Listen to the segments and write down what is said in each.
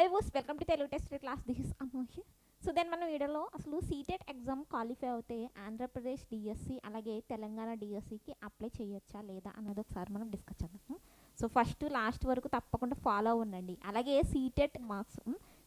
Hello boss welcome to Telugu test class. This is so then మనం వీడియోలో అసలు CTET exam qualify అవుతే Andhra Pradesh DSC అలాగే తెలంగాణ డిఎస్సికి అప్లై చేయొచ్చా లేదా అన్నది ఒకసారి మనం డిస్కస్ చేద్దాం. సో ఫస్ట్ లాస్ట్ వరకు తప్పకుండా ఫాలో అవ్వండి అలాగే CTET marks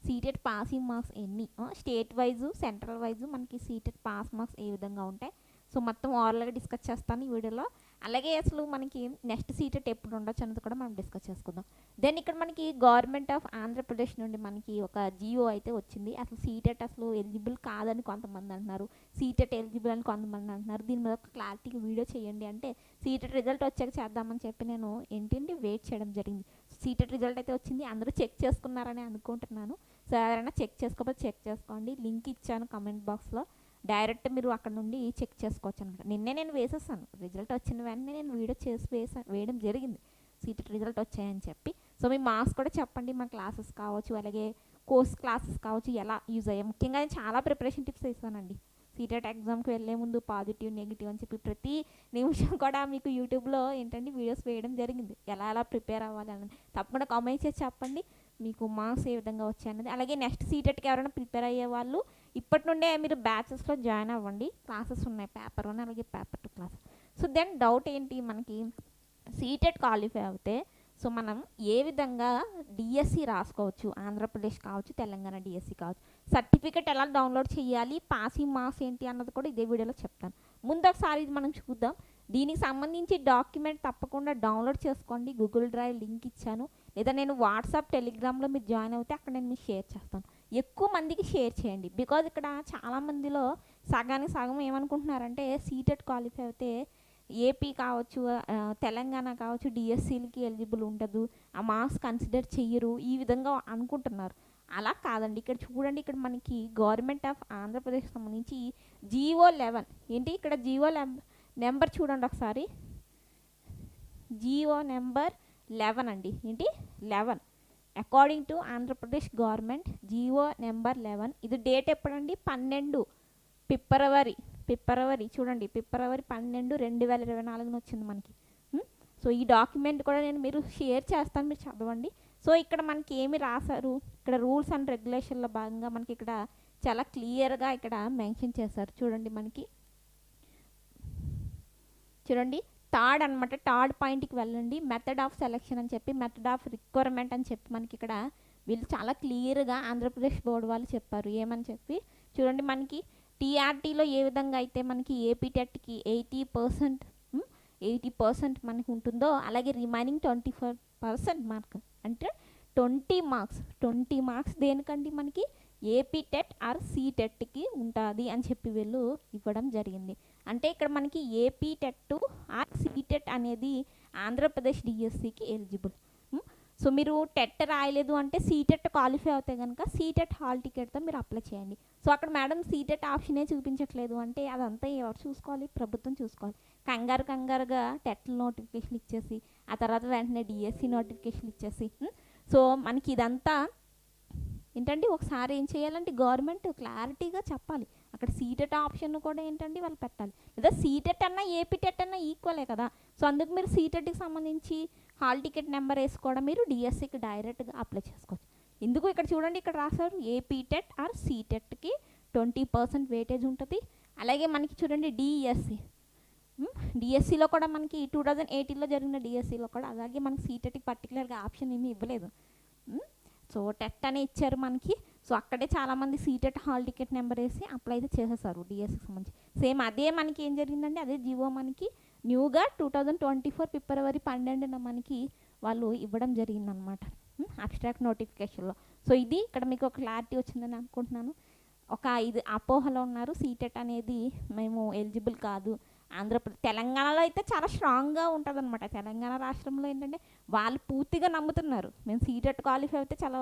CTET passing marks ఎన్ని? స్టేట్ వైజు సెంట్రల్ వైజు మనకి సీటెట్ పాస్ మార్క్స్ ఏ విధంగా ఉంటాయి? సో మొత్తం ఓవరాల్గా డిస్కస్ చేస్తాను ఈ వీడియోలో. అలాగే అసలు మనకి నెక్స్ట్ సీటెట్ ఎప్పుడు ఉండొచ్చు అన్నది కూడా మనం డిస్కస్ చేసుకుందాం. దెన్ ఇక్కడ మనకి గవర్నమెంట్ ఆఫ్ ఆంధ్రప్రదేశ్ నుండి మనకి ఒక జియో అయితే వచ్చింది. అసలు సీటెట్ అసలు ఎలిజిబుల్ కాదని కొంతమంది అంటున్నారు. సీటెట్ ఎలిజిబుల్ అని కొంతమంది అంటున్నారు. దీని మీద ఒక క్లారిటీ వీడియో చేయండి అంటే సీటెట్ రిజల్ట్ వచ్చాక చేద్దామని చెప్పి నేను ఏంటంటే వెయిట్ చేయడం జరిగింది. సీటెట్ రిజల్ట్ అయితే వచ్చింది. అందరూ చెక్ చేసుకున్నారని అనుకుంటున్నాను. సో ఎవరైనా చెక్ చేసుకోకపోతే చెక్ చేసుకోండి. లింక్ ఇచ్చాను కమెంట్ బాక్స్లో డైరెక్ట్ మీరు అక్కడ నుండి చెక్ చేసుకోవచ్చు అనమాట నిన్నే నేను వేసేసాను. రిజల్ట్ వచ్చిన వెంటనే నేను వీడియో చేసి వేసా వేయడం జరిగింది. సీటెట్ రిజల్ట్ వచ్చాయని చెప్పి. సో మీ మార్క్స్ కూడా చెప్పండి. మా క్లాసెస్ కావచ్చు అలాగే కోర్స్ క్లాసెస్ కావచ్చు ఎలా యూజ్ అయ్యాయి. ముఖ్యంగా నేను చాలా ప్రిపరేషన్ టిప్స్ వేసానండి. సీటెట్ ఎగ్జామ్కి వెళ్ళే ముందు పాజిటివ్ నెగిటివ్ అని చెప్పి ప్రతి నిమిషం కూడా మీకు యూట్యూబ్లో ఏంటంటే వీడియోస్ వేయడం జరిగింది. ఎలా ఎలా ప్రిపేర్ అవ్వాలి అన్నది తప్పకుండా కామెంట్ చేసి చెప్పండి. మీకు మార్క్స్ ఏ విధంగా వచ్చాయన్నది. అలాగే నెక్స్ట్ సీటెట్కి ఎవరైనా ప్రిపేర్ అయ్యే వాళ్ళు ఇప్పటి నుండే మీరు బ్యాచెస్లో జాయిన్ అవ్వండి. క్లాసెస్ ఉన్నాయి. పేపర్ వన్ అలాగే paper two class. So then doubt ఏంటి? మనకి సీటెడ్ క్వాలిఫై అవుతే సో మనం ఏ విధంగా డిఎస్సి రాసుకోవచ్చు? ఆంధ్రప్రదేశ్ కావచ్చు తెలంగాణ డిఎస్సి కావచ్చు. సర్టిఫికేట్ ఎలా డౌన్లోడ్ చేయాలి? పాసింగ్ మార్క్స్ ఏంటి? అన్నది కూడా ఇదే వీడియోలో చెప్తాను. ముందు ఒకసారి ఇది మనం చూద్దాం. దీనికి సంబంధించి డాక్యుమెంట్ తప్పకుండా డౌన్లోడ్ చేసుకోండి. గూగుల్ డ్రైవ్ లింక్ ఇచ్చాను. లేదా నేను వాట్సాప్ టెలిగ్రామ్లో మీరు జాయిన్ అవుతే అక్కడ నేను మీకు షేర్ చేస్తాను. ఎక్కువ మందికి షేర్ చేయండి. బికాజ్ ఇక్కడ చాలామందిలో సగానికి సగం ఏమనుకుంటున్నారంటే సీటెట్ క్వాలిఫై అయితే ఏపీ కావచ్చు తెలంగాణ కావచ్చు డిఎస్సీలకి ఎలిజిబుల్ ఉండదు ఆ మార్క్స్ కన్సిడర్ చెయ్యరు ఈ విధంగా అనుకుంటున్నారు. అలా కాదండి. ఇక్కడ చూడండి ఇక్కడ మనకి గవర్నమెంట్ ఆఫ్ ఆంధ్రప్రదేశ్ సంబంధించి జీవో లెవెన్ ఏంటి? ఇక్కడ జీవో నెంబర్ చూడండి ఒకసారి. జీవో నెంబర్ లెవెన్ అండి. ఏంటి? Eleven according to Andhra Pradesh government GO number eleven ఇది డేట్ ఎప్పుడండి? పన్నెండు ఫిబ్రవరి ఫిబ్రవరి చూడండి ఫిబ్రవరి పన్నెండు రెండు వేల ఇరవై నాలుగున వచ్చింది మనకి. సో ఈ డాక్యుమెంట్ కూడా నేను మీరు షేర్ చేస్తాను మీరు చదవండి. సో ఇక్కడ మనకి ఏమి రాశారు? ఇక్కడ రూల్స్ అండ్ రెగ్యులేషన్లో భాగంగా మనకి ఇక్కడ చాలా క్లియర్గా ఇక్కడ మెన్షన్ చేశారు. చూడండి మనకి. చూడండి. థర్డ్ అనమాట థర్డ్ పాయింట్కి వెళ్ళండి. మెథడ్ ఆఫ్ సెలక్షన్ అని చెప్పి మెథడ్ ఆఫ్ రిక్వైర్మెంట్ అని చెప్పి మనకి ఇక్కడ వీళ్ళు చాలా క్లియర్గా ఆంధ్రప్రదేశ్ బోర్డు వాళ్ళు చెప్పారు. ఏమని చెప్పి? చూడండి మనకి టీఆర్టీలో ఏ విధంగా అయితే మనకి ఏపీ టెట్కి ఎయిటీ పర్సెంట్ ఎయిటీ పర్సెంట్ మనకి ఉంటుందో అలాగే remaining twenty four percent mark. అంటే ట్వంటీ మార్క్స్ ట్వంటీ మార్క్స్ దేనికండి మనకి? ఏపీ టెట్ ఆర్ సీ టెట్కి ఉంటుంది అని చెప్పి వీళ్ళు ఇవ్వడం జరిగింది. అంటే ఇక్కడ మనకి ఏపీ టెట్ ఆర్ సిటెట్ అనేది ఆంధ్రప్రదేశ్ డిఎస్సికి ఎలిజిబుల్ సో మీరు టెట్ రాయలేదు అంటే సీటెట్ క్వాలిఫై అవుతే కనుక సీటెట్ హాల్ టికెట్తో మీరు అప్లై చేయండి. సో అక్కడ మేడం సీటెట్ ఆప్షనే చూపించట్లేదు అంటే అదంతా ఎవరు చూసుకోవాలి? ప్రభుత్వం చూసుకోవాలి. కంగారు కంగారుగా టెట్ నోటిఫికేషన్ ఇచ్చేసి ఆ తర్వాత వెంటనే డిఎస్సి నోటిఫికేషన్ ఇచ్చేసి సో మనకి ఇదంతా ఏంటంటే ఒకసారి ఏం చేయాలంటే గవర్నమెంట్ క్లారిటీగా చెప్పాలి. అక్కడ సీటెట్ ఆప్షన్ కూడా ఏంటంటే వాళ్ళు పెట్టాలి. లేదా సీటెట్ అన్నా ఏపీటెట్ అన్నా ఈక్వలే కదా. సో అందుకు మీరు సీటెట్కి సంబంధించి హాల్ టికెట్ నెంబర్ వేసుకోవడం మీరు డిఎస్సికి డైరెక్ట్గా అప్లై చేసుకోవచ్చు. ఎందుకు ఇక్కడ చూడండి ఇక్కడ రాశారు ఏపీటెట్ ఆర్ సీటెట్కి ట్వంటీ పర్సెంట్ వెయిటేజ్ ఉంటుంది. అలాగే మనకి చూడండి డిఎస్సి డిఎస్సిలో కూడా మనకి టూ థౌజండ్ ఎయిటీన్లో జరిగిన డిఎస్సిలో కూడా అలాగే మనకి సీటెట్కి పర్టికులర్గా ఆప్షన్ ఏమీ ఇవ్వలేదు. సో టెట్ అనే ఇచ్చారు మనకి. సో అక్కడే చాలామంది సీటెట్ హాల్ టికెట్ నెంబర్ వేసి అప్లై అయితే చేసేసారు డిఎస్సికి సంబంధించి. సేమ్ అదే మనకి ఏం జరిగిందంటే అదే జివో మనకి న్యూగా two thousand twenty four February పన్నెండున మనకి వాళ్ళు ఇవ్వడం జరిగిందనమాట అబ్స్ట్రాక్ట్ నోటిఫికేషన్లో సో ఇది ఇక్కడ మీకు ఒక క్లారిటీ వచ్చిందని అనుకుంటున్నాను. ఒక ఇది అపోహలో ఉన్నారు. సీటెట్ అనేది మేము ఎలిజిబుల్ కాదు. ఆంధ్రప్రదేశ్ తెలంగాణలో అయితే చాలా స్ట్రాంగ్గా ఉంటుంది అనమాట తెలంగాణ రాష్ట్రంలో ఏంటంటే వాళ్ళు పూర్తిగా నమ్ముతున్నారు. మేము సీటెట్ క్వాలిఫై అయితే చాలా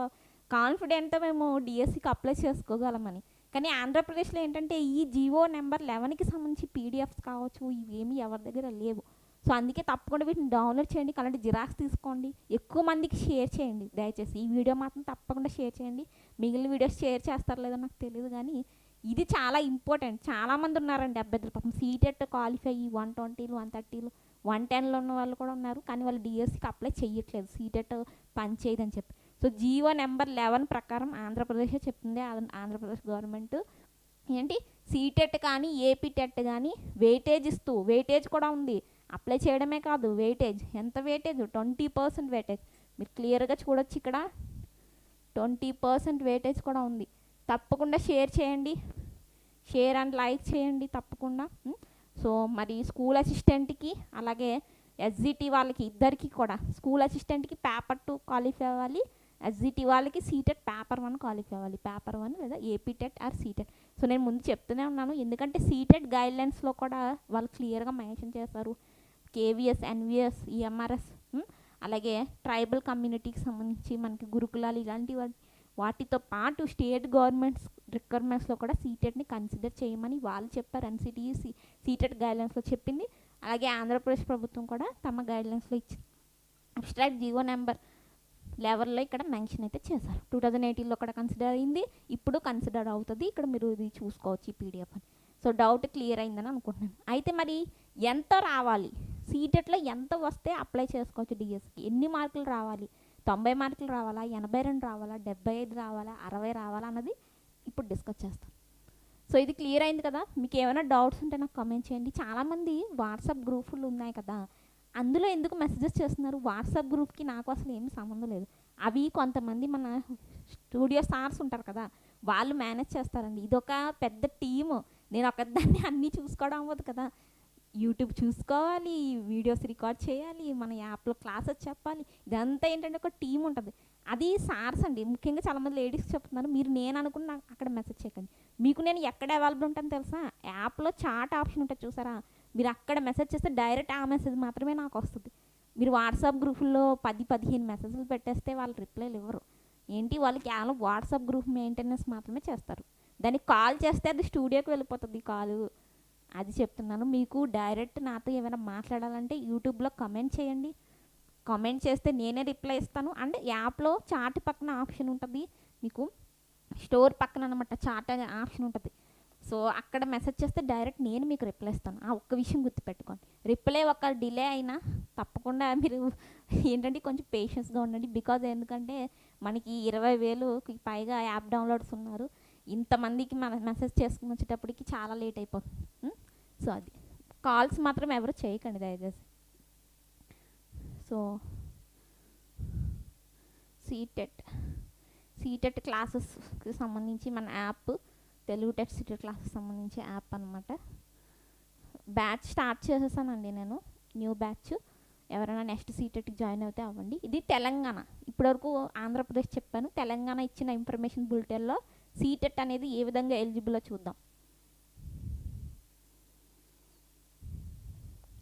కాన్ఫిడెంట్తో మేము డిఎస్సికి అప్లై చేసుకోగలమని. కానీ ఆంధ్రప్రదేశ్లో ఏంటంటే ఈ జియో నెంబర్ లెవెన్కి సంబంధించి పీడిఎఫ్స్ కావచ్చు ఇవేమీ ఎవరి దగ్గర లేవు. సో అందుకే తప్పకుండా వీటిని డౌన్లోడ్ చేయండి. అలాంటి జిరాక్స్ తీసుకోండి. ఎక్కువ మందికి షేర్ చేయండి. దయచేసి ఈ వీడియో మాత్రం తప్పకుండా షేర్ చేయండి. మిగిలిన వీడియోస్ షేర్ చేస్తారు లేదో నాకు తెలియదు కానీ ఇది చాలా ఇంపార్టెంట్. చాలామంది ఉన్నారండి అభ్యర్థులు. పాపం సీటెట్ క్వాలిఫై వన్ ట్వంటీలు వన్ థర్టీలు వన్ టెన్లో ఉన్న వాళ్ళు కూడా ఉన్నారు. కానీ వాళ్ళు డిఎస్సికి అప్లై చేయట్లేదు. సీటెట్ పని చేయదని చెప్పి. సో జీవో నెంబర్ లెవెన్ ప్రకారం ఆంధ్రప్రదేశ్ చెప్తుంది ఆంధ్రప్రదేశ్ గవర్నమెంట్. ఏంటి? సీటెట్ కానీ ఏపీ టెట్ కానీ వెయిటేజ్ ఇస్తూ వెయిటేజ్ కూడా ఉంది. అప్లై చేయడమే కాదు వెయిటేజ్ ఎంత వెయిటేజ్ ట్వంటీ పర్సెంట్ వెయిటేజ్ మీరు క్లియర్గా చూడొచ్చు ఇక్కడ. ట్వంటీ పర్సెంట్ వెయిటేజ్ కూడా ఉంది. తప్పకుండా షేర్ చేయండి. షేర్ అండ్ లైక్ చేయండి తప్పకుండా. సో మరి స్కూల్ అసిస్టెంట్కి అలాగే ఎస్జిటి వాళ్ళకి ఇద్దరికి కూడా స్కూల్ అసిస్టెంట్కి పేపర్ టూ క్వాలిఫై అవ్వాలి. ఎస్జిటి వాళ్ళకి సీటెట్ పేపర్ వన్ క్వాలిఫై అవ్వాలి. పేపర్ వన్ లేదా ఏపీటెట్ ఆర్ సీటెట్ సో నేను ముందు చెప్తూనే ఉన్నాను. ఎందుకంటే సీటెట్ గైడ్లైన్స్లో కూడా వాళ్ళు క్లియర్గా మెన్షన్ చేస్తారు కేవీఎస్ ఎన్విఎస్ ఈఎంఆర్ఎస్ అలాగే ట్రైబల్ కమ్యూనిటీకి సంబంధించి మనకి గురుకులాలు ఇలాంటి వాటితో పాటు స్టేట్ గవర్నమెంట్స్ రిక్వైర్మెంట్స్లో కూడా సీటెట్ని కన్సిడర్ చేయమని వాళ్ళు చెప్పారు. ఎన్సిటీ సీటెట్ గైడ్లైన్స్లో చెప్పింది. అలాగే ఆంధ్రప్రదేశ్ ప్రభుత్వం కూడా తమ గైడ్లైన్స్లో ఇచ్చింది. అబ్స్ట్రాక్ట్ జీవో నెంబర్ లెవెల్లో ఇక్కడ మెన్షన్ అయితే చేశారు. టూ థౌజండ్ ఎయిటీన్లో కూడా కన్సిడర్ అయింది. ఇప్పుడు కన్సిడర్ అవుతుంది. ఇక్కడ మీరు ఇది చూసుకోవచ్చు ఈ పీడిఎఫ్ అని. సో డౌట్ క్లియర్ అయిందని అనుకుంటున్నాను. అయితే మరి ఎంత రావాలి? సీటెట్లో ఎంత వస్తే అప్లై చేసుకోవచ్చు డిఎస్కి ఎన్ని మార్కులు రావాలి? తొంభై మార్కులు రావాలా? ఎనభై రెండు రావాలా? డెబ్బై ఐదు రావాలా? అరవై రావాలా? అన్నది ఇప్పుడు డిస్కస్ చేస్తాం. సో ఇది క్లియర్ అయింది కదా? మీకు ఏమైనా డౌట్స్ ఉంటే నాకు కామెంట్ చేయండి. చాలామంది వాట్సాప్ గ్రూపులు ఉన్నాయి కదా? అందులో ఎందుకు మెసేజెస్ చేస్తున్నారు? వాట్సాప్ గ్రూప్కి నాకు అసలు ఏమి సంబంధం లేదు. అవి కొంతమంది మన స్టూడియో స్టార్స్ ఉంటారు కదా వాళ్ళు మేనేజ్ చేస్తారండి. ఇదొక పెద్ద టీము. నేను ఒకదాన్ని అన్నీ చూసుకోవడం అవ్వదు కదా. యూట్యూబ్ చూసుకోవాలి వీడియోస్ రికార్డ్ చేయాలి మన యాప్లో క్లాసెస్ చెప్పాలి. ఇదంతా ఏంటంటే ఒక టీం ఉంటుంది. అది సార్స్ అండి. ముఖ్యంగా చాలామంది లేడీస్ చెప్తున్నారు మీరు నేను అనుకున్న అక్కడ మెసేజ్ చేయకండి. మీకు నేను ఎక్కడ అవైలబుల్ ఉంటాను తెలుసా? యాప్లో చాట్ ఆప్షన్ ఉంటుంది చూసారా? మీరు అక్కడ మెసేజ్ చేస్తే డైరెక్ట్ ఆ మెసేజ్ మాత్రమే నాకు వస్తుంది మీరు వాట్సాప్ గ్రూపుల్లో పది పదిహేను మెసేజ్లు పెట్టేస్తే వాళ్ళు రిప్లైలు ఇవ్వరు. ఏంటి? వాళ్ళు కేవలం వాట్సాప్ గ్రూప్ మెయింటెనెన్స్ మాత్రమే చేస్తారు. దానికి కాల్ చేస్తే అది స్టూడియోకి వెళ్ళిపోతుంది కాలు అది చెప్తున్నాను. మీకు డైరెక్ట్ నాతో ఏమైనా మాట్లాడాలంటే యూట్యూబ్లో కమెంట్ చేయండి. కమెంట్ చేస్తే నేనే రిప్లై ఇస్తాను. అండ్ యాప్లో చాట్ పక్కన ఆప్షన్ ఉంటుంది. మీకు స్టోర్ పక్కన అనమాట చాట్ అనే ఆప్షన్ ఉంటుంది. సో అక్కడ మెసేజ్ చేస్తే డైరెక్ట్ నేను మీకు రిప్లై ఇస్తాను. ఆ ఒక్క విషయం గుర్తుపెట్టుకోండి. రిప్లై ఒక డిలే అయినా తప్పకుండా మీరు ఏంటంటే కొంచెం పేషెన్స్గా ఉండండి. బికాజ్ ఎందుకంటే మనకి ఇరవై వేలుకి పైగా యాప్ డౌన్లోడ్స్ ఉన్నారు. ఇంతమందికి మన మెసేజ్ చేసుకుని వచ్చేటప్పటికి చాలా లేట్ అయిపోతుంది. సో అది. కాల్స్ మాత్రం ఎవరు చేయకండి దయచేసి. సో సీటెట్ సీటెట్ క్లాసెస్కి సంబంధించి మన యాప్ తెలుగు టెట్ సిటీ క్లాస్కి సంబంధించి యాప్ అనమాట బ్యాచ్ స్టార్ట్ చేసేసానండి నేను న్యూ బ్యాచ్. ఎవరైనా నెక్స్ట్ సీటెట్కి జాయిన్ అవుతే అవ్వండి. ఇది తెలంగాణ. ఇప్పటివరకు ఆంధ్రప్రదేశ్ చెప్పాను. తెలంగాణ ఇచ్చిన ఇన్ఫర్మేషన్ బులెటిన్లో సీటెట్ అనేది ఏ విధంగా ఎలిజిబుల్లో చూద్దాం.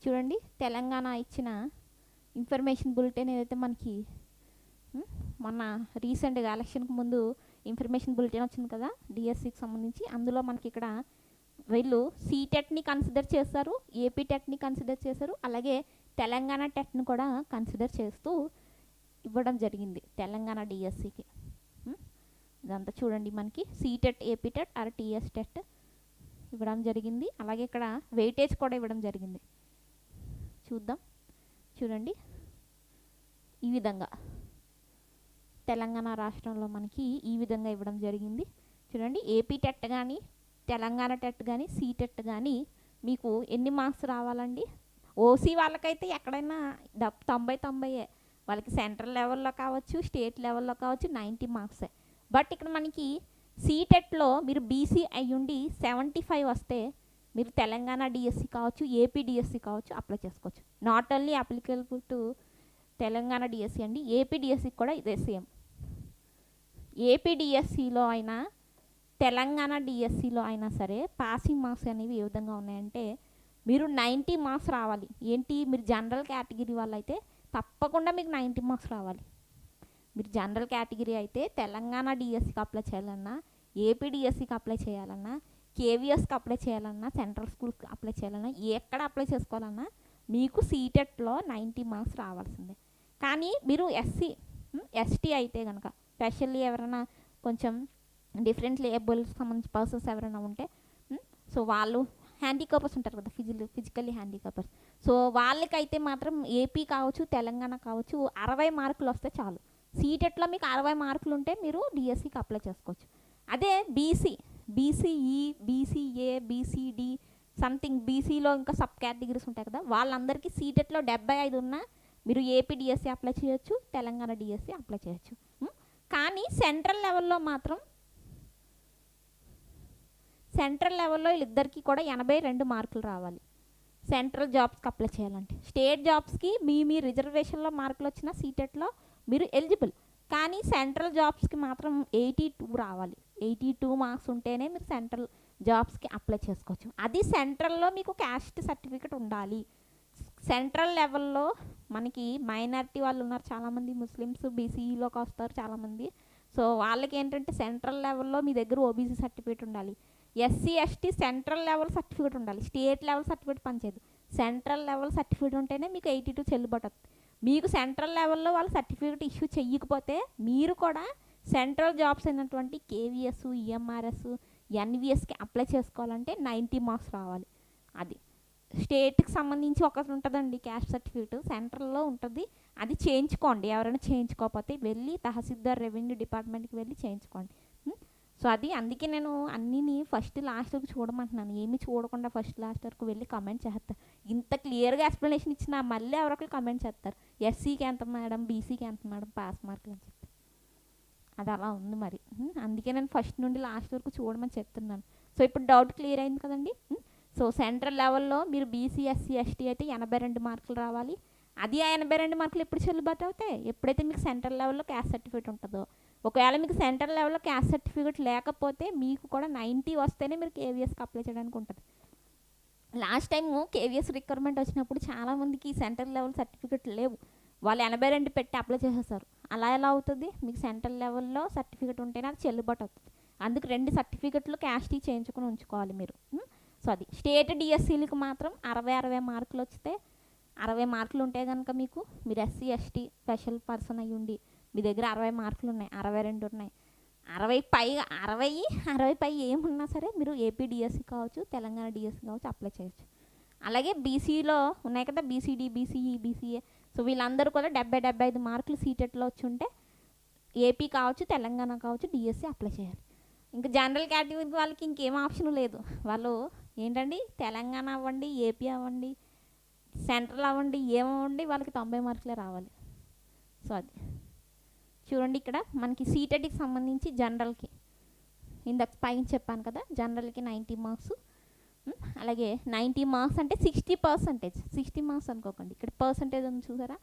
చూడండి తెలంగాణ ఇచ్చిన ఇన్ఫర్మేషన్ బులెటిన్ ఏదైతే మనకి మొన్న రీసెంట్గా ఎలక్షన్కి ముందు ఇన్ఫర్మేషన్ బులెటిన్ వచ్చింది కదా డిఎస్సికి సంబంధించి. అందులో మనకి ఇక్కడ వీళ్ళు సీటెట్ని కన్సిడర్ చేస్తారు ఏపీ టెట్ని కన్సిడర్ చేశారు అలాగే తెలంగాణ టెట్ని కూడా కన్సిడర్ చేస్తూ ఇవ్వడం జరిగింది తెలంగాణ డిఎస్సికి ఇదంతా చూడండి మనకి. CTET AP TET or TS TET ఇవ్వడం జరిగింది. అలాగే ఇక్కడ వెయిటేజ్ కూడా ఇవ్వడం జరిగింది. చూద్దాం. చూడండి. ఈ విధంగా. తెలంగాణ రాష్ట్రంలో మనకి ఈ విధంగా ఇవ్వడం జరిగింది. చూడండి ఏపీ టెట్ కానీ తెలంగాణ టెట్ కానీ సీటెట్ కానీ మీకు ఎన్ని మార్క్స్ రావాలండి? ఓసీ వాళ్ళకైతే ఎక్కడైనా డబ్ తొంభై తొంభైయే. వాళ్ళకి సెంట్రల్ లెవెల్లో కావచ్చు స్టేట్ లెవెల్లో కావచ్చు నైంటీ మార్క్సే. బట్ ఇక్కడ మనకి సీటెట్లో మీరు బీసీ అయ్యుండి సెవెంటీ ఫైవ్ వస్తే మీరు తెలంగాణ డిఎస్సి కావచ్చు ఏపీ డిఎస్సి కావచ్చు అప్లై చేసుకోవచ్చు. Not only applicable to Telangana DSC అండి ఏపీ డిఎస్సి కూడా ఇదే సేమ్. ఏపీ డిఎస్సిలో అయినా తెలంగాణ డిఎస్సిలో అయినా సరే పాసింగ్ మార్క్స్ అనేవి ఏ విధంగా ఉన్నాయంటే మీరు నైంటీ మార్క్స్ రావాలి. ఏంటి? మీరు జనరల్ కేటగిరీ వాళ్ళైతే తప్పకుండా మీకు నైంటీ మార్క్స్ రావాలి. మీరు జనరల్ కేటగిరీ అయితే తెలంగాణ డిఎస్సికి అప్లై చేయాలన్నా ఏపీ డిఎస్సికి అప్లై చేయాలన్నా కేవీఎస్కి అప్లై చేయాలన్నా సెంట్రల్ స్కూల్కి అప్లై చేయాలన్నా ఎక్కడ అప్లై చేసుకోవాలన్నా మీకు సీటెట్లో నైంటీ మార్క్స్ రావాల్సిందే. కానీ మీరు ఎస్సీ ఎస్టీ అయితే కనుక స్పెషల్లీ ఎవరైనా కొంచెం డిఫరెంట్ లేబుల్స్ సంబంధించి పర్సన్స్ ఎవరైనా ఉంటే సో వాళ్ళు హ్యాండికాపర్స్ ఉంటారు కదా ఫిజిల్ ఫిజికల్లీ హ్యాండికాపర్స్ సో వాళ్ళకైతే మాత్రం ఏపీ కావచ్చు తెలంగాణ కావచ్చు అరవై మార్కులు వస్తే చాలు. సీటెట్లో మీకు అరవై మార్కులు ఉంటే మీరు డిఎస్సికి అప్లై చేసుకోవచ్చు. అదే BC BCE BCA BCD something బీసీలో ఇంకా సబ్ కేటగిరీస్ ఉంటాయి కదా వాళ్ళందరికీ సీటెట్లో డెబ్బై ఐదు ఉన్నా మీరు ఏపీ డిఎస్సి అప్లై చేయొచ్చు తెలంగాణ డిఎస్సి అప్లై చేయొచ్చు. కానీ సెంట్రల్ లెవెల్లో మాత్రం సెంట్రల్ లెవెల్లో వీళ్ళిద్దరికీ కూడా ఎనభై రెండు మార్కులు రావాలి. సెంట్రల్ జాబ్స్కి అప్లై చేయాలంటే. స్టేట్ జాబ్స్కి మీ మీ రిజర్వేషన్లో మార్కులు వచ్చిన సీటెట్లో మీరు ఎలిజిబుల్. కానీ సెంట్రల్ జాబ్స్కి మాత్రం ఎయిటీ టూ రావాలి. ఎయిటీ టూ మార్క్స్ ఉంటేనే మీరు సెంట్రల్ జాబ్స్కి అప్లై చేసుకోవచ్చు. అది సెంట్రల్లో మీకు క్యాస్ట్ సర్టిఫికెట్ ఉండాలి. సెంట్రల్ లెవెల్లో మనకి మైనారిటీ వాళ్ళు ఉన్నారు చాలామంది ముస్లిమ్స్ బీసీలోకి వస్తారు చాలామంది. సో వాళ్ళకి ఏంటంటే సెంట్రల్ లెవెల్లో మీ దగ్గర ఓబీసీ సర్టిఫికేట్ ఉండాలి. SC ST central level certificate ఉండాలి. స్టేట్ లెవెల్ సర్టిఫికేట్ పనిచేయదు. సెంట్రల్ లెవెల్ సర్టిఫికేట్ ఉంటేనే మీకు ఎయిటీ టూ చెల్లుబాటు అవుతుంది మీకు సెంట్రల్ లెవెల్లో వాళ్ళు సర్టిఫికేట్ ఇష్యూ చెయ్యకపోతే మీరు కూడా సెంట్రల్ జాబ్స్ అయినటువంటి కేవీఎస్ ఈఎంఆర్ఎస్ ఎన్విఎస్కి అప్లై చేసుకోవాలంటే నైంటీ మార్క్స్ రావాలి. అది. స్టేట్కి సంబంధించి ఒకటి ఉంటుందండి క్యాస్ట్ సర్టిఫికేట్. సెంట్రల్లో ఉంటుంది. అది చేయించుకోండి. ఎవరైనా చేయించుకోకపోతే వెళ్ళి తహసీల్దార్ రెవెన్యూ డిపార్ట్మెంట్కి వెళ్ళి చేయించుకోండి. సో అది అందుకే నేను అన్నీని ఫస్ట్ లాస్ట్ వరకు చూడమంటున్నాను. ఏమి చూడకుండా ఫస్ట్ లాస్ట్ వరకు వెళ్ళి కమెంట్ చేస్తారు ఇంత క్లియర్గా ఎక్స్ప్లెనేషన్ ఇచ్చినా మళ్ళీ ఎవరొకరు కమెంట్ చేస్తారు. ఎస్సీకి ఎంత మేడం బీసీకి ఎంత మేడం పాస్ మార్కులు అని చెప్పి. అది అలా ఉంది మరి. అందుకే నేను ఫస్ట్ నుండి లాస్ట్ వరకు చూడమని చెప్తున్నాను. సో ఇప్పుడు డౌట్ క్లియర్ అయింది కదండి? సో సెంట్రల్ లెవెల్లో మీరు బీసీ ఎస్సీ ఎస్టీ అయితే ఎనభై రెండు మార్కులు రావాలి. అది ఆ ఎనభై రెండు మార్కులు ఎప్పుడు చెల్లుబాటు అవుతాయి? ఎప్పుడైతే మీకు సెంట్రల్ లెవెల్లో క్యాస్ట్ సర్టిఫికేట్ ఉంటుందో. ఒకవేళ మీకు సెంట్రల్ లెవెల్లో క్యాస్ట్ సర్టిఫికేట్ లేకపోతే మీకు కూడా నైంటీ వస్తేనే మీరు కేవీఎస్కి అప్లై చేయడానికి ఉంటుంది. లాస్ట్ టైం కేవీఎస్ రిక్వైర్మెంట్ వచ్చినప్పుడు చాలామందికి సెంట్రల్ లెవెల్ సర్టిఫికేట్ లేవు. వాళ్ళు ఎనభై రెండు పెట్టి అప్లై చేసేస్తారు అలా ఎలా అవుతుంది? మీకు సెంట్రల్ లెవెల్లో సర్టిఫికేట్ ఉంటేనే అది చెల్లుబాటు అవుతుంది. అందుకు రెండు సర్టిఫికెట్లు క్యాస్ట్ చేయించుకొని ఉంచుకోవాలి మీరు. సో అది స్టేట్ డిఎస్సీలకు మాత్రం అరవై అరవై మార్కులు వస్తే అరవై మార్కులు ఉంటే కనుక మీకు మీరు ఎస్సీ ఎస్టీ స్పెషల్ పర్సన్ అయ్యి ఉండి మీ దగ్గర అరవై మార్కులు ఉన్నాయి అరవై రెండు ఉన్నాయి. అరవై పై అరవై అరవై పై ఏమున్నా సరే మీరు ఏపీ డిఎస్సి కావచ్చు తెలంగాణ డిఎస్సి కావచ్చు అప్లై చేయొచ్చు. అలాగే బీసీలో ఉన్నాయి కదా బీసీడీ బీసీఈ బీసీఏ సో వీళ్ళందరూ కూడా డెబ్బై డెబ్బై ఐదు మార్కులు సీటెట్లో వచ్చి ఉంటే ఏపీ కావచ్చు తెలంగాణ కావచ్చు డిఎస్సి అప్లై చేయాలి. ఇంకా జనరల్ కేటగిరీ వాళ్ళకి ఇంకేం ఆప్షన్ లేదు. వాళ్ళు ఏంటండి? తెలంగాణ అవ్వండి ఏపీ అవ్వండి సెంట్రల్ అవ్వండి ఏమవ్వండి వాళ్ళకి తొంభై మార్కులే రావాలి. సో అది. చూడండి ఇక్కడ మనకి సీటెడ్కి సంబంధించి జనరల్కి. ఇందాక పైన చెప్పాను కదా జనరల్కి నైంటీ మార్క్స్. అలాగే నైంటీ మార్క్స్ అంటే సిక్స్టీ పర్సంటేజ్. సిక్స్టీ మార్క్స్ అనుకోకండి. ఇక్కడ పర్సంటేజ్ ఉంది చూసారా?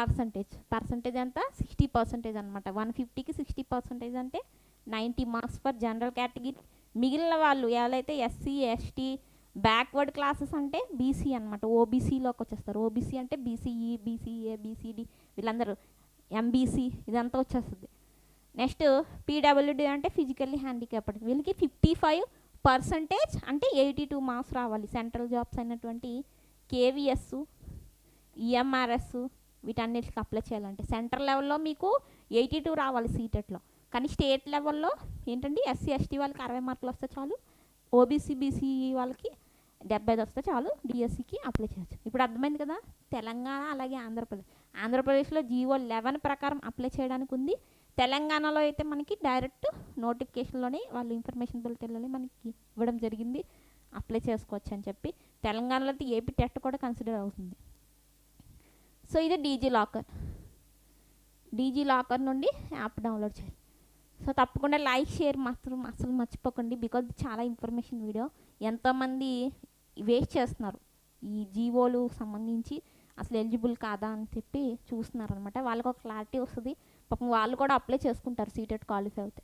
పర్సంటేజ్. పర్సంటేజ్ అంతా సిక్స్టీ పర్సంటేజ్ అనమాట వన్ ఫిఫ్టీకి సిక్స్టీ పర్సంటేజ్ అంటే ninety marks for general category. మిగిలిన వాళ్ళు ఎవరైతే ఎస్సీ ఎస్టీ బ్యాక్వర్డ్ క్లాసెస్ అంటే బీసీ అనమాట ఓబీసీలోకి వచ్చేస్తారు. ఓబీసీ అంటే బీసీఈ బీసీఏ బీసీడి వీళ్ళందరూ ఎంబీసీ ఇదంతా వచ్చేస్తుంది. నెక్స్ట్ పీడబ్ల్యూడి అంటే ఫిజికల్లీ హ్యాండిక్యాప్డ్ వీళ్ళకి ఫిఫ్టీ ఫైవ్ పర్సంటేజ్ అంటే ఎయిటీ టూ మార్క్స్ రావాలి. సెంట్రల్ జాబ్స్ అయినటువంటి కేవీఎస్ ఈఎంఆర్ఎస్ వీటన్నిటికి అప్లై చేయాలంటే. సెంట్రల్ లెవెల్లో మీకు ఎయిటీ టూ రావాలి సీటెట్లో కానీ స్టేట్ లెవెల్లో ఏంటండి? ఎస్సీ ఎస్టీ వాళ్ళకి అరవై మార్కులు వస్తే చాలు. ఓబీసీ బీసీ వాళ్ళకి డెబ్బై ఐదు వస్తే చాలు. డిఎస్సికి అప్లై చేయొచ్చు. ఇప్పుడు అర్థమైంది కదా? తెలంగాణ అలాగే ఆంధ్రప్రదేశ్. ఆంధ్రప్రదేశ్లో జీవో లెవెన్ ప్రకారం అప్లై చేయడానికి ఉంది. తెలంగాణలో అయితే మనకి డైరెక్ట్ నోటిఫికేషన్లోనే వాళ్ళు ఇన్ఫర్మేషన్ బులెటిన్లోనే మనకి ఇవ్వడం జరిగింది. అప్లై చేసుకోవచ్చు అని చెప్పి. తెలంగాణలో అయితే ఏపీ టెట్ కూడా కన్సిడర్ అవుతుంది. సో ఇది డీజీ లాకర్. డీజీ లాకర్ నుండి యాప్ డౌన్లోడ్ చేయాలి. సో తప్పకుండా లైక్ షేర్ మాత్రం అసలు మర్చిపోకండి. బికాజ్ చాలా ఇన్ఫర్మేషన్ వీడియో ఎంతోమంది వేస్ట్ చేస్తున్నారు. ఈ జీవోలు సంబంధించి అసలు ఎలిజిబుల్ కాదా అని చెప్పి చూస్తున్నారు అనమాట వాళ్ళకి ఒక క్లారిటీ వస్తుంది. పాపం వాళ్ళు కూడా అప్లై చేసుకుంటారు సీటెట్ క్వాలిఫై అవుతే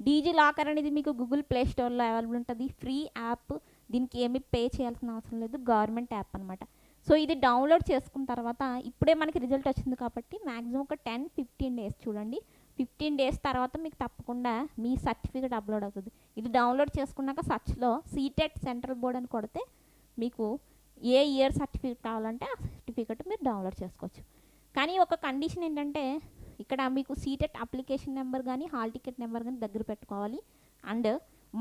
డీజీ లాకర్ అనేది మీకు గూగుల్ ప్లే స్టోర్లో అవైలబుల్ ఉంటుంది. ఫ్రీ యాప్ దీనికి ఏమీ పే చేయాల్సిన అవసరం లేదు. గవర్నమెంట్ యాప్ అనమాట సో ఇది డౌన్లోడ్ చేసుకున్న తర్వాత ఇప్పుడే మనకి రిజల్ట్ వచ్చింది కాబట్టి మ్యాక్సిమం ఒక టెన్ ఫిఫ్టీన్ డేస్ చూడండి. ఫిఫ్టీన్ డేస్ తర్వాత మీకు తప్పకుండా మీ సర్టిఫికేట్ అప్లోడ్ అవుతుంది. ఇది డౌన్లోడ్ చేసుకున్నాక సర్చ్లో సీటెట్ సెంట్రల్ బోర్డ్ అని కొడితే మీకు ఏ ఇయర్ సర్టిఫికేట్ కావాలంటే ఆ సర్టిఫికేట్ మీరు డౌన్లోడ్ చేసుకోవచ్చు. కానీ ఒక కండిషన్ ఏంటంటే ఇక్కడ మీకు సీటెట్ అప్లికేషన్ నెంబర్ కానీ హాల్ టికెట్ నెంబర్ కానీ దగ్గర పెట్టుకోవాలి. అండ్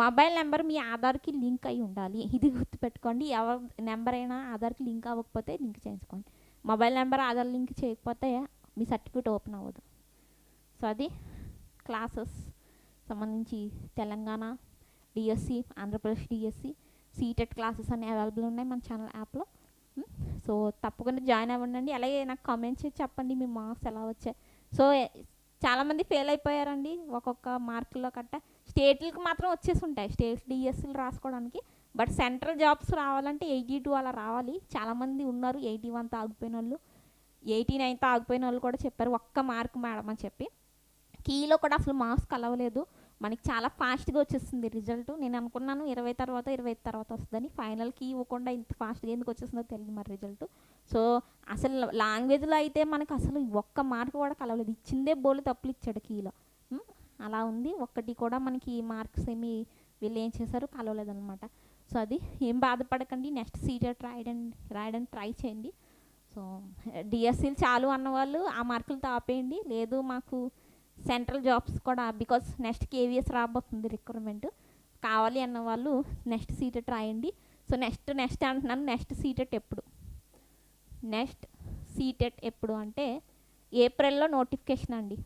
మొబైల్ నెంబర్ మీ ఆధార్కి లింక్ అయి ఉండాలి. ఇది గుర్తుపెట్టుకోండి. ఎవరి నెంబర్ అయినా ఆధార్కి లింక్ అవ్వకపోతే లింక్ చేయించుకోండి. మొబైల్ నెంబర్ ఆధార్ లింక్ చేయకపోతే మీ సర్టిఫికేట్ ఓపెన్ అవ్వదు. సో అది క్లాసెస్ సంబంధించి Telangana DSC Andhra Pradesh DSC CTET classes అన్నీ అవైలబుల్ ఉన్నాయి మన ఛానల్ యాప్లో. సో తప్పకుండా జాయిన్ అవ్వండి అలాగే నాకు కామెంట్స్ చెప్పండి మీ మార్క్స్ ఎలా వచ్చాయి. సో చాలామంది ఫెయిల్ అయిపోయారండి ఒక్కొక్క మార్కుల్లో కట్ట. స్టేట్లకు మాత్రం వచ్చేసి ఉంటాయి స్టేట్ డిఎస్సీలు రాసుకోవడానికి. బట్ సెంట్రల్ జాబ్స్ రావాలంటే ఎయిటీ టూ అలా రావాలి. చాలామంది ఉన్నారు. ఎయిటీ వన్ ఆగిపోయిన వాళ్ళు ఎయిటీ నైన్తో ఆగిపోయిన వాళ్ళు కూడా చెప్పారు. ఒక్క మార్క్ మేడం అని చెప్పి. కీలో కూడా అసలు మార్క్స్ కలవలేదు. మనకి చాలా ఫాస్ట్గా వచ్చేస్తుంది రిజల్ట్. నేను అనుకున్నాను ఇరవై తర్వాత ఇరవై ఐదు తర్వాత వస్తుందని. ఫైనల్కి ఇవ్వకుండా ఇంత ఫాస్ట్గా ఎందుకు వచ్చేస్తుందో తెలియదు మరి రిజల్ట్. సో అసలు లాంగ్వేజ్లో అయితే మనకు అసలు ఒక్క మార్క్ కూడా కలవలేదు. ఇచ్చిందే బోలు తప్పులు ఇచ్చాడు కీలో. అలా ఉంది. ఒక్కటి కూడా మనకి మార్క్స్ ఏమి వీళ్ళు ఏం చేశారు? కలవలేదన్నమాట. సో అది ఏం బాధపడకండి. నెక్స్ట్ సీటెట్ రాయడానికి రాయడానికి ట్రై చేయండి. సో డిఎస్సీలు చాలు అన్నవాళ్ళు ఆ మార్కులు తాపేయండి. లేదు మాకు సెంట్రల్ జాబ్స్ కూడా బికాస్ నెక్స్ట్ కేవీఎస్ రాబోతుంది రిక్రూట్మెంట్. కావాలి అన్న వాళ్ళు నెక్స్ట్ సీటెట్ రాయండి. సో నెక్స్ట్ నెక్స్ట్ అంటున్నాను నెక్స్ట్ సీటెట్ ఎప్పుడు? నెక్స్ట్ సీటెట్ ఎప్పుడు అంటే ఏప్రిల్లో నోటిఫికేషన్ అండి.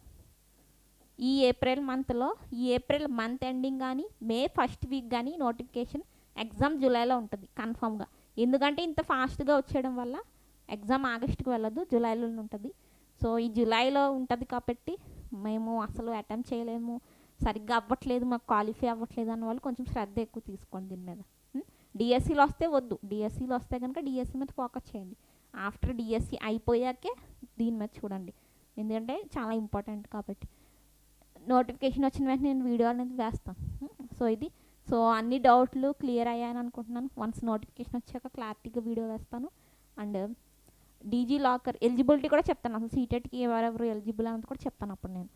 ఈ ఏప్రిల్ మంత్లో ఈ ఏప్రిల్ మంత్ ఎండింగ్ కానీ మే ఫస్ట్ వీక్ కానీ నోటిఫికేషన్ ఎగ్జామ్ జూలైలో ఉంటుంది కన్ఫామ్గా. ఎందుకంటే ఇంత ఫాస్ట్గా వచ్చేయడం వల్ల ఎగ్జామ్ ఆగస్ట్కి వెళ్ళదు జూలైలో ఉంటుంది. సో ఈ జూలైలో ఉంటుంది కాబట్టి మేము అసలు అటెంప్ట్ చేయలేము. సరిగ్గా అవ్వట్లేదు మాకు క్వాలిఫై అవ్వట్లేదు అన్న వాళ్ళు కొంచెం శ్రద్ధ ఎక్కువ తీసుకోండి దీని మీద. డిఎస్సిలో వస్తే వద్దు. డిఎస్సీలో వస్తే కనుక డిఎస్సీ మీద ఫోకస్ చేయండి. ఆఫ్టర్ డిఎస్సీ అయిపోయాకే దీని మీద చూడండి. ఎందుకంటే చాలా ఇంపార్టెంట్ కాబట్టి. నోటిఫికేషన్ వచ్చిన వెంటనే నేను వీడియో అనేది వేస్తాను. సో ఇది. సో అన్ని డౌట్లు క్లియర్ అయ్యాయని అనుకుంటున్నాను. వన్స్ నోటిఫికేషన్ వచ్చాక క్లారిటీగా వీడియో వేస్తాను. అండ్ డీజీ లాకర్ ఎలిజిబిలిటీ కూడా చెప్తాను. అసలు సీటెట్కి ఎవరెవరు ఎలిజిబుల్ అనేది కూడా చెప్తాను అప్పుడు నేను.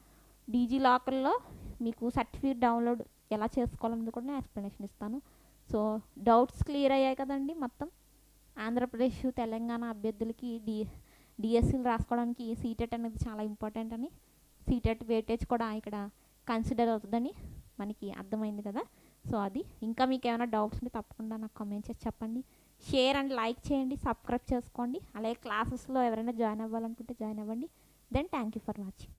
డీజీ లాకర్లో మీకు సర్టిఫికేట్ డౌన్లోడ్ ఎలా చేసుకోవాలన్నది కూడా నేను ఎక్స్ప్లెనేషన్ ఇస్తాను. సో డౌట్స్ క్లియర్ అయ్యాయి కదండి మొత్తం. ఆంధ్రప్రదేశ్ తెలంగాణ అభ్యర్థులకి డి డిఎస్సీలు రాసుకోవడానికి సీటెట్ అనేది చాలా ఇంపార్టెంట్ అని. సీటెట్ వెయిటేజ్ కూడా ఇక్కడ కన్సిడర్ అవుతుందని మనకి అర్థమైంది కదా. సో అది. ఇంకా మీకు ఏమైనా డౌట్స్ ఉంటే తప్పకుండా నాకు కామెంట్ చేసి చెప్పండి. షేర్ అండ్ లైక్ చేయండి సబ్స్క్రైబ్ చేసుకోండి. అలాగే క్లాసెస్లో ఎవరైనా జాయిన్ అవ్వాలనుకుంటే జాయిన్ అవ్వండి. Then thank you for watching